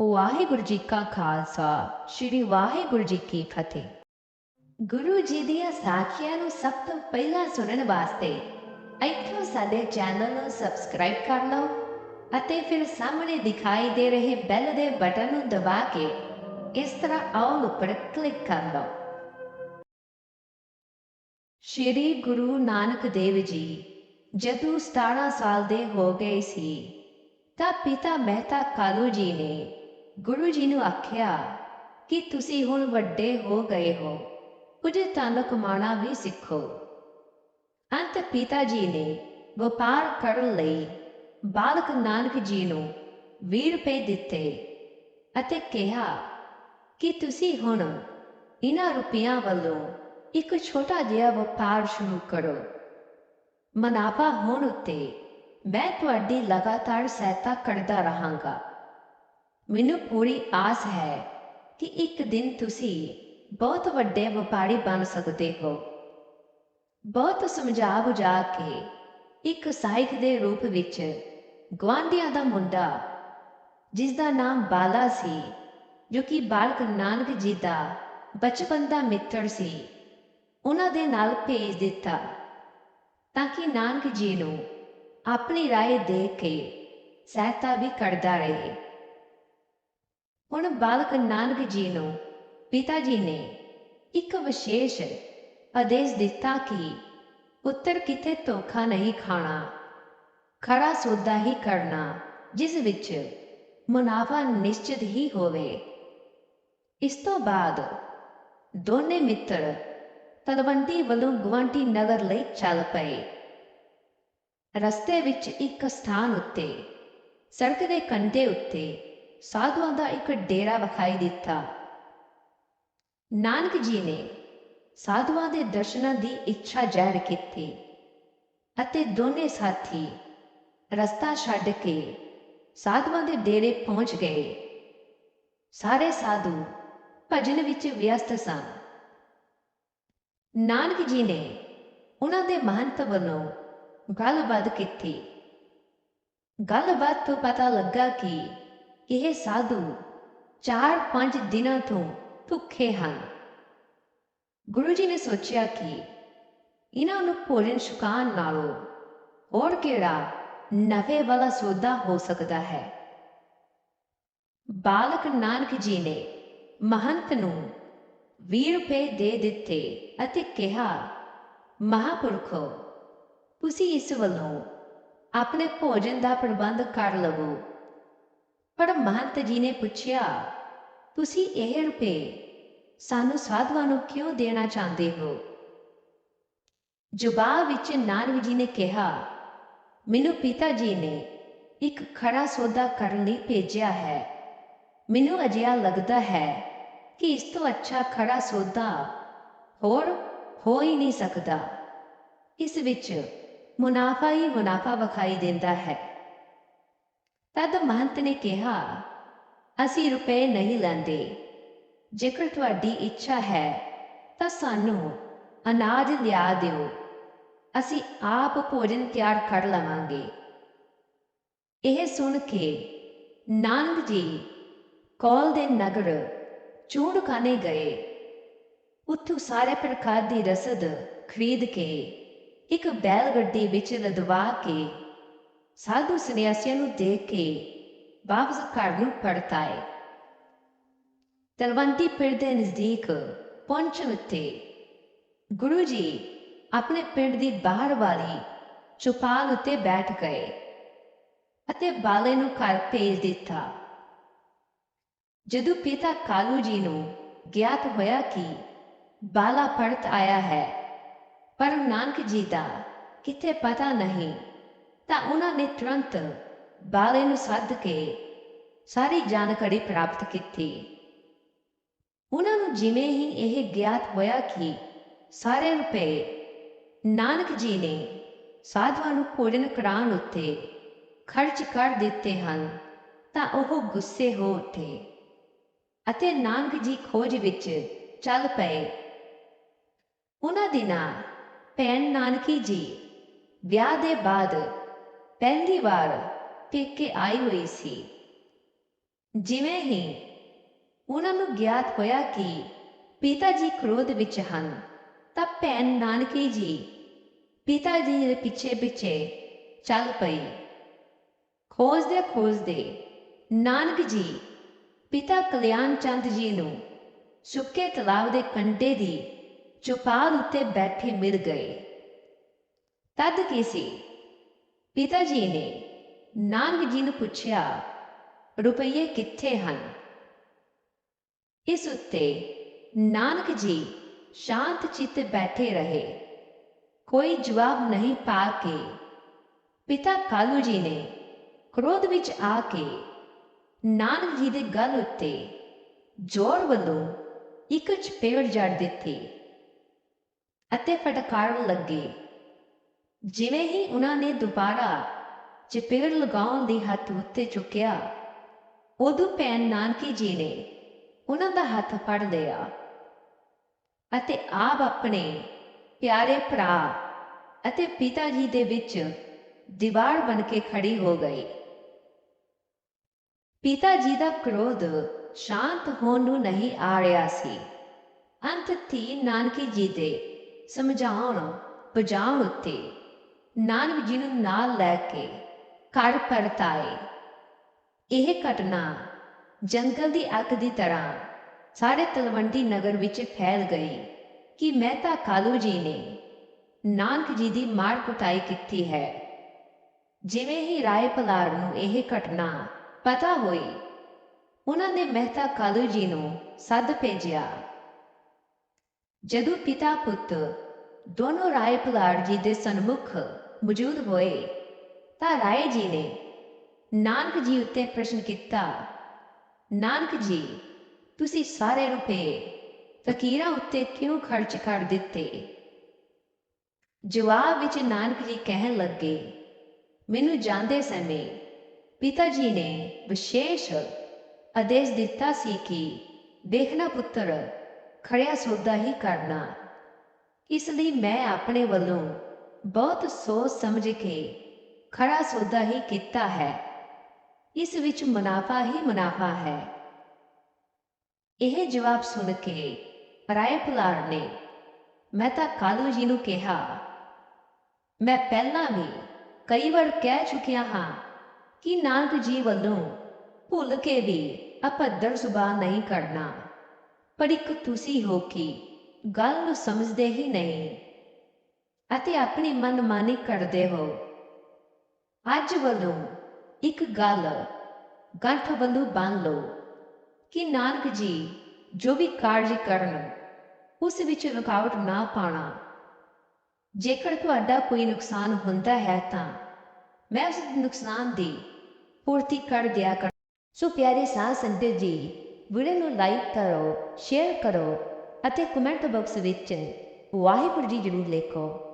ਵਾਹਿਗੁਰੂ ਜੀ ਕਾ ਖਾਲਸਾ, ਸ੍ਰੀ ਵਾਹਿਗੁਰੂ ਜੀ ਕੀ ਫਤਿਹ। ਗੁਰੂ ਜੀ ਦੀਆਂ ਸਾਖੀਆਂ ਨੂੰ ਸਭ ਤੋਂ ਪਹਿਲਾਂ ਸੁਣਨ ਵਾਸਤੇ ਇੱਥੋਂ ਸਾਡੇ ਚੈਨਲ ਨੂੰ ਸਬਸਕ੍ਰਾਈਬ ਕਰ ਲਓ ਅਤੇ ਫਿਰ ਸਾਹਮਣੇ ਦਿਖਾਈ ਦੇ ਰਹੇ ਬੈਲ ਦੇ ਬਟਨ ਨੂੰ ਦਬਾ ਕੇ ਇਸ ਤਰ੍ਹਾਂ ਆਲ ਉੱਪਰ ਕਲਿੱਕ ਕਰ ਲਓ। ਸ਼੍ਰੀ ਗੁਰੂ ਨਾਨਕ ਦੇਵ ਜੀ, ਜਦੋਂ 17 ਸਾਲ ਦੇ ਹੋ ਗਏ ਸੀ, ਤਾਂ ਪਿਤਾ ਮਹਿਤਾ ਕਾਲੂ ਜੀ ਨੇ ਗੁਰੂ ਜੀ ਨੂੰ ਆਖਿਆ ਕਿ ਤੁਸੀਂ ਹੁਣ ਵੱਡੇ ਹੋ ਗਏ ਹੋ, ਕੁਝ ਧਨ ਕਮਾਉਣਾ ਵੀ ਸਿੱਖੋ। ਅੰਤ ਪਿਤਾ ਜੀ ਨੇ ਵਪਾਰ ਕਰਨ ਲਈ ਬਾਲਕ ਨਾਨਕ ਜੀ ਨੂੰ 20 ਰੁਪਏ ਦਿੱਤੇ ਅਤੇ ਕਿਹਾ ਕਿ ਤੁਸੀਂ ਹੁਣ ਇਹਨਾਂ ਰੁਪਈਆਂ ਵੱਲੋਂ ਇੱਕ ਛੋਟਾ ਜਿਹਾ ਵਪਾਰ ਸ਼ੁਰੂ ਕਰੋ। ਮਨਾਫਾ ਹੋਣ ਉੱਤੇ ਮੈਂ ਤੁਹਾਡੀ ਲਗਾਤਾਰ ਸਹਾਇਤਾ ਕਰਦਾ ਰਹਾਂਗਾ। ਮੈਨੂੰ ਪੂਰੀ ਆਸ ਹੈ ਕਿ ਇੱਕ ਦਿਨ ਤੁਸੀਂ ਬਹੁਤ ਵੱਡੇ ਵਪਾਰੀ ਬਣ ਸਕਦੇ ਹੋ। ਬਹੁਤ ਸਮਝਾ ਬੁਝਾ ਕੇ ਇੱਕ ਸਹਾਇਕ ਦੇ ਰੂਪ ਵਿੱਚ ਗਵਾਂਢੀਆਂ ਦਾ ਮੁੰਡਾ, ਜਿਸ ਦਾ ਨਾਮ ਬਾਲਾ ਸੀ, ਜੋ ਕਿ ਬਾਲਕ ਨਾਨਕ ਜੀ ਦਾ ਬਚਪਨ ਦਾ ਮਿੱਤਰ ਸੀ, ਉਹਨਾਂ ਦੇ ਨਾਲ ਭੇਜ ਦਿੱਤਾ ਤਾਂ ਕਿ ਨਾਨਕ ਜੀ ਨੂੰ ਆਪਣੀ ਰਾਏ ਦੇ ਕੇ ਸਹਾਇਤਾ ਵੀ ਕਰਦਾ ਰਹੇ। ਹੁਣ ਬਾਲਕ ਨਾਨਕ ਜੀ ਨੂੰ ਪਿਤਾ ਜੀ ਨੇ ਇੱਕ ਵਿਸ਼ੇਸ਼ ਆਦੇਸ਼ ਦਿੱਤਾ ਕਿ ਪੁੱਤਰ ਕਿਤੇ ਧੋਖਾ ਨਹੀਂ ਖਾਣਾ, ਖਰਾ ਸੌਦਾ ਹੀ ਕਰਨਾ, ਜਿਸ ਵਿੱਚ ਮੁਨਾਫਾ ਨਿਸ਼ਚਿਤ ਹੀ ਹੋਵੇ। ਇਸ ਤੋਂ ਬਾਅਦ ਦੋਨੇ ਮਿੱਤਰ ਤਲਵੰਡੀ ਵੱਲੋਂ ਗੁਆਂਢੀ ਨਗਰ ਲਈ ਚੱਲ ਪਏ। ਰਸਤੇ ਵਿੱਚ ਇੱਕ ਸਥਾਨ ਉੱਤੇ, ਸੜਕ ਦੇ ਕੰਢੇ ਉੱਤੇ ਸਾਧੂਆਂ ਦਾ ਇੱਕ ਡੇਰਾ ਵਿਖਾਈ ਦਿੱਤਾ। ਨਾਨਕ ਜੀ ਨੇ ਸਾਧੂਆਂ ਦੇ ਦਰਸ਼ਨਾਂ ਦੀ ਇੱਛਾ ਜ਼ਾਹਿਰ ਕੀਤੀ ਅਤੇ ਦੋਨੇ ਸਾਥੀ ਰਸਤਾ ਛੱਡ ਕੇ ਸਾਧੂਆਂ ਦੇ ਡੇਰੇ ਪਹੁੰਚ ਗਏ। ਸਾਰੇ ਸਾਧੂ ਭਜਨ ਵਿੱਚ ਵਿਅਸਤ ਸਨ। ਨਾਨਕ ਜੀ ਨੇ ਉਹਨਾਂ ਦੇ ਮਹੰਤ ਵੱਲੋਂ ਗੱਲਬਾਤ ਕੀਤੀ। ਗੱਲਬਾਤ ਤੋਂ ਪਤਾ ਲੱਗਾ ਕਿ ਇਹ ਸਾਧੂ 4-5 ਦਿਨਾਂ ਤੋਂ ਭੁੱਖੇ ਹਨ। ਗੁਰੂ ਜੀ ਨੇ ਸੋਚਿਆ ਕਿ ਇਹਨਾਂ ਨੂੰ ਭੋਜਨ ਛੁਕਾਉਣ ਨਾਲੋਂ ਹੋਰ ਕਿਹੜਾ ਨਵੇਂ ਵਾਲਾ ਸੌਦਾ ਹੋ ਸਕਦਾ ਹੈ? ਬਾਲਕ ਨਾਨਕ ਜੀ ਨੇ ਮਹੰਤ ਨੂੰ 20 ਰੁਪਏ ਦੇ ਦਿੱਤੇ ਅਤੇ ਕਿਹਾ, ਮਹਾਪੁਰਖੋ, ਤੁਸੀਂ ਇਸ ਵੱਲੋਂ ਆਪਣੇ ਭੋਜਨ ਦਾ ਪ੍ਰਬੰਧ ਕਰ ਲਵੋ। ਪਰ ਮਹੰਤ ਜੀ ਨੇ ਪੁੱਛਿਆ, ਤੁਸੀਂ ਇਹ ਰੁਪਏ ਸਾਨੂੰ ਸਾਧੂਆਂ ਨੂੰ ਕਿਉਂ ਦੇਣਾ ਚਾਹੁੰਦੇ ਹੋ? ਜਵਾਬ ਵਿੱਚ ਨਾਨਕ ਜੀ ਨੇ ਕਿਹਾ, ਮੈਨੂੰ ਪਿਤਾ ਜੀ ਨੇ ਇੱਕ ਖਰਾ ਸੌਦਾ ਕਰਨ ਲਈ ਭੇਜਿਆ ਹੈ। ਮੈਨੂੰ ਅਜਿਹਾ ਲੱਗਦਾ ਹੈ ਕਿ ਇਸ ਤੋਂ ਅੱਛਾ ਖਰਾ ਸੌਦਾ ਹੋਰ ਹੋ ਹੀ ਨਹੀਂ ਸਕਦਾ। ਇਸ ਵਿੱਚ ਮੁਨਾਫਾ ਹੀ ਮੁਨਾਫਾ ਵਿਖਾਈ ਦਿੰਦਾ ਹੈ। ਤਦ ਮਹੰਤ ਨੇ ਕਿਹਾ, ਅਸੀਂ ਰੁਪਏ ਨਹੀਂ ਲੈਂਦੇ। ਜੇਕਰ ਤੁਹਾਡੀ ਇੱਛਾ ਹੈ, ਤਾਂ ਸਾਨੂੰ ਅਨਾਜ ਲਿਆ ਦਿਓ। ਅਸੀਂ ਆਪ ਭੋਜਨ ਤਿਆਰ ਕਰ ਲਵਾਂਗੇ ਇਹ ਸੁਣ ਕੇ ਨਾਨਕ ਜੀ ਕੌਲ ਦੇ ਨਗਰ ਚੂੜਕਾਨੇ ਗਏ। ਉੱਥੋਂ ਸਾਰੇ ਪ੍ਰਕਾਰ ਦੀ ਰਸਦ ਖਰੀਦ ਕੇ ਇੱਕ ਬੈਲ ਗੱਡੀ ਵਿੱਚ ਲਦਵਾ ਕੇ ਸਾਧੂ ਸੰਨਿਆਸੀਆਂ ਨੂੰ ਦੇਖ ਕੇ ਵਾਪਸ ਘਰ ਨੂੰ ਪਰਤਾਏ ਤਲਵੰਤੀ ਪਿੰਡ ਦੇ ਨਜ਼ਦੀਕ ਪਹੁੰਚਣ ਉੱਤੇ ਗੁਰੂ ਜੀ ਆਪਣੇ ਪਿੰਡ ਦੀ ਬਾਹਰ ਵਾਲੀ ਚੁਪਾਲ ਉੱਤੇ ਬੈਠ ਗਏ ਅਤੇ ਬਾਲੇ ਨੂੰ ਘਰ ਭੇਜ ਦਿੱਤਾ ਜਦੋਂ ਪਿਤਾ ਕਾਲੂ ਜੀ ਨੂੰ ਗਿਆਤ ਹੋਇਆ ਕਿ ਬਾਲਾ ਪਰਤ ਆਇਆ ਹੈ ਪਰ ਨਾਨਕ ਜੀ ਦਾ ਕਿਤੇ ਪਤਾ ਨਹੀਂ ਤਾਂ ਉਹਨਾਂ ਨੇ ਤੁਰੰਤ ਬਾਲੇ ਨੂੰ ਸੱਦ ਕੇ ਸਾਰੀ ਜਾਣਕਾਰੀ ਪ੍ਰਾਪਤ ਕੀਤੀ। ਉਹਨਾਂ ਨੂੰ ਜਿਵੇਂ ਹੀ ਇਹ ਗਿਆਤ ਹੋਇਆ ਕਿ ਸਾਰੇ ਰੁਪਏ ਨਾਨਕ ਜੀ ਨੇ ਸਾਧਵਾਂ ਨੂੰ ਭੋਜਨ ਕਰਾਉਣ ਉੱਤੇ ਖਰਚ ਕਰ ਦਿੱਤੇ ਹਨ, ਤਾਂ ਉਹ ਗੁੱਸੇ ਹੋ ਉੱਠੇ ਅਤੇ ਨਾਨਕ ਜੀ ਖੋਜ ਵਿੱਚ ਚੱਲ ਪਏ। ਉਹਨਾਂ ਦਿਨਾਂ ਭੈਣ ਨਾਨਕੀ ਜੀ ਵਿਆਹ ਦੇ ਬਾਅਦ ਪਹਿਲੀ ਵਾਰ ਪੇਕੇ ਆਈ ਹੋਈ ਸੀ। ਜਿਵੇਂ ਹੀ ਉਹਨਾਂ ਨੂੰ ਗਿਆਤ ਹੋਇਆ ਕਿ ਪਿਤਾ ਜੀ ਕ੍ਰੋਧ ਵਿੱਚ ਹਨ, ਤਾਂ ਭੈਣ ਨਾਨਕੀ ਜੀ ਪਿਤਾ ਜੀ ਦੇ ਪਿੱਛੇ ਪਿੱਛੇ ਚੱਲ ਪਈ। ਖੋਜਦੇ ਖੋਜਦੇ ਨਾਨਕ ਜੀ ਪਿਤਾ ਕਲਿਆਣ ਚੰਦ ਜੀ ਨੂੰ ਸੁੱਕੇ ਤਲਾਬ ਦੇ ਕੰਢੇ ਦੀ ਚੁਪਾਲ ਉੱਤੇ ਬੈਠੇ ਮਿਲ ਗਏ। ਤਦ ਕੀ ਸੀ? ਪਿਤਾ ਜੀ ਨੇ ਨਾਨਕ ਜੀ ਨੂੰ ਪੁੱਛਿਆ, ਰੁਪਈਏ ਕਿੱਥੇ ਹਨ? ਇਸ ਉੱਤੇ ਨਾਨਕ ਜੀ ਸ਼ਾਂਤ ਚਿੱਤ ਬੈਠੇ ਰਹੇ। ਕੋਈ ਜਵਾਬ ਨਹੀਂ ਪਾ ਕੇ ਪਿਤਾ ਕਾਲੂ ਜੀ ਨੇ ਕ੍ਰੋਧ ਵਿੱਚ ਆ ਕੇ ਨਾਨਕ ਜੀ ਦੇ ਗਲ ਉੱਤੇ ਜ਼ੋਰ ਵੱਲੋਂ ਇੱਕ ਚਪੇੜ ਜੜ ਦਿੱਤੀ ਅਤੇ ਫਟਕਾਰਨ ਲੱਗੇ। ਜਿਵੇਂ ਹੀ ਉਹਨਾਂ ਨੇ ਦੁਬਾਰਾ ਚਪੇੜ ਲਗਾਉਣ ਦੀ ਹੱਥ ਉੱਤੇ ਚੁੱਕਿਆ, ਉਦੋਂ ਭੈਣ ਨਾਨਕੀ ਜੀ ਨੇ ਉਹਨਾਂ ਦਾ ਹੱਥ ਫੜ ਲਿਆ ਅਤੇ ਆਪ ਆਪਣੇ ਪਿਆਰੇ ਭਰਾ ਅਤੇ ਪਿਤਾ ਜੀ ਦੇ ਵਿੱਚ ਦੀਵਾਰ ਬਣ ਕੇ ਖੜੀ ਹੋ ਗਈ। ਪਿਤਾ ਜੀ ਦਾ ਕ੍ਰੋਧ ਸ਼ਾਂਤ ਹੋਣ ਨੂੰ ਨਹੀਂ ਆ ਰਿਹਾ ਸੀ। ਅੰਤ ਧੀ ਨਾਨਕੀ ਜੀ ਦੇ ਸਮਝਾਉਣ, ਬੁਝਾਉਣ ਉੱਤੇ ਨਾਨਕ ਜੀ ਨੂੰ ਨਾਲ ਲੈ ਕੇ ਘਰ ਪਰਤਾਏ। ਇਹ ਘਟਨਾ ਜੰਗਲ ਦੀ ਅੱਗ ਦੀ ਤਰ੍ਹਾਂ ਸਾਰੇ ਤਲਵੰਡੀ ਨਗਰ ਵਿੱਚ ਫੈਲ ਗਈ ਕਿ ਮਹਿਤਾ ਕਾਲੂ ਜੀ ਨੇ ਨਾਨਕ ਜੀ ਦੀ ਮਾਰ ਕੁਟਾਈ ਕੀਤੀ ਹੈ। ਜਿਵੇਂ ਹੀ ਰਾਏ ਪਲਾਰ ਨੂੰ ਇਹ ਘਟਨਾ ਪਤਾ ਹੋਈ, ਉਹਨਾਂ ਨੇ ਮਹਿਤਾ ਕਾਲੂ ਜੀ ਨੂੰ ਸੱਦ ਭੇਜਿਆ। ਜਦੋਂ ਪਿਤਾ ਪੁੱਤ ਦੋਨੋਂ ਰਾਏ ਪਲਾਰ ਜੀ ਦੇ ਸਨਮੁਖ ਮੌਜੂਦ ਹੋਏ ਤਾਂ ਰਾਏ ਜੀ ਨੇ ਨਾਨਕ ਜੀ ਉੱਤੇ ਪ੍ਰਸ਼ਨ ਕੀਤਾ, ਨਾਨਕ ਜੀ, ਤੁਸੀਂ ਸਾਰੇ ਰੁਪਏ ਫਕੀਰਾਂ ਉੱਤੇ ਕਿਉਂ ਖਰਚ ਕਰ ਦਿੱਤੇ? ਜਵਾਬ ਵਿੱਚ ਨਾਨਕ ਜੀ ਕਹਿਣ ਲੱਗੇ, ਮੈਨੂੰ ਜਾਂਦੇ ਸਮੇਂ ਪਿਤਾ ਜੀ ਨੇ ਵਿਸ਼ੇਸ਼ ਆਦੇਸ਼ ਦਿੱਤਾ ਸੀ ਕਿ ਦੇਖਣਾ ਪੁੱਤਰ ਖੜਿਆ ਸੌਦਾ ਹੀ ਕਰਨਾ। ਇਸ ਲਈ ਮੈਂ ਆਪਣੇ ਵੱਲੋਂ ਬਹੁਤ ਸੋਚ ਸਮਝ ਕੇ ਖੜਾ ਸੌਦਾ ਹੀ ਕੀਤਾ ਹੈ। ਇਸ ਵਿੱਚ ਮੁਨਾਫਾ ਹੀ ਮੁਨਾਫਾ ਹੈ। ਇਹ ਜਵਾਬ ਸੁਣ ਕੇ ਰਾਏ ਪੁਲਾਰ ਨੇ ਮੈਂ ਤਾਂ ਕਾਲੂ ਜੀ ਨੂੰ ਕਿਹਾ, ਮੈਂ ਪਹਿਲਾਂ ਵੀ ਕਈ ਵਾਰ ਕਹਿ ਚੁੱਕਿਆ ਹਾਂ ਕਿ ਨਾਨਕ ਜੀ ਵੱਲੋਂ ਭੁੱਲ ਕੇ ਵੀ ਅਪੱਧਰ ਸੁਭਾਅ ਨਹੀਂ ਕਰਨਾ, ਪਰ ਇੱਕ ਤੁਸੀਂ ਹੋ ਕਿ ਗੱਲ ਨੂੰ ਸਮਝਦੇ ਹੀ ਨਹੀਂ। ਅਤੇ ਆਪਣੀ ਮਨਮਾਨੀ ਕਰਦੇ ਹੋ। ਅੱਜ ਵੱਲੋਂ ਇੱਕ ਗੱਲ ਗੰਠ ਵੱਲੋਂ ਬੰਨ ਲਓ ਕਿ ਨਾਨਕ ਜੀ, ਜੋ ਵੀ ਕਾਰਜ ਕਰਨ, ਉਸ ਵਿੱਚ ਰੁਕਾਵਟ ਨਾ ਪਾਣਾ। ਜੇਕਰ ਤੁਹਾਡਾ ਕੋਈ ਨੁਕਸਾਨ ਹੁੰਦਾ ਹੈ ਤਾਂ ਮੈਂ ਉਸ ਨੁਕਸਾਨ ਦੀ ਪੂਰਤੀ ਕਰ ਦਿਆ ਕਰ ਸੋ ਪਿਆਰੇ ਸਾਹ ਸੰਗਤ ਜੀ, ਵੀਡੀਓ ਨੂੰ ਲਾਈਕ ਕਰੋ, ਸ਼ੇਅਰ ਕਰੋ ਅਤੇ ਕਮੈਂਟ ਬਾਕਸ ਵਿੱਚ ਵਾਹਿਗੁਰੂ ਜੀ ਜ਼ਰੂਰ ਲਿਖੋ।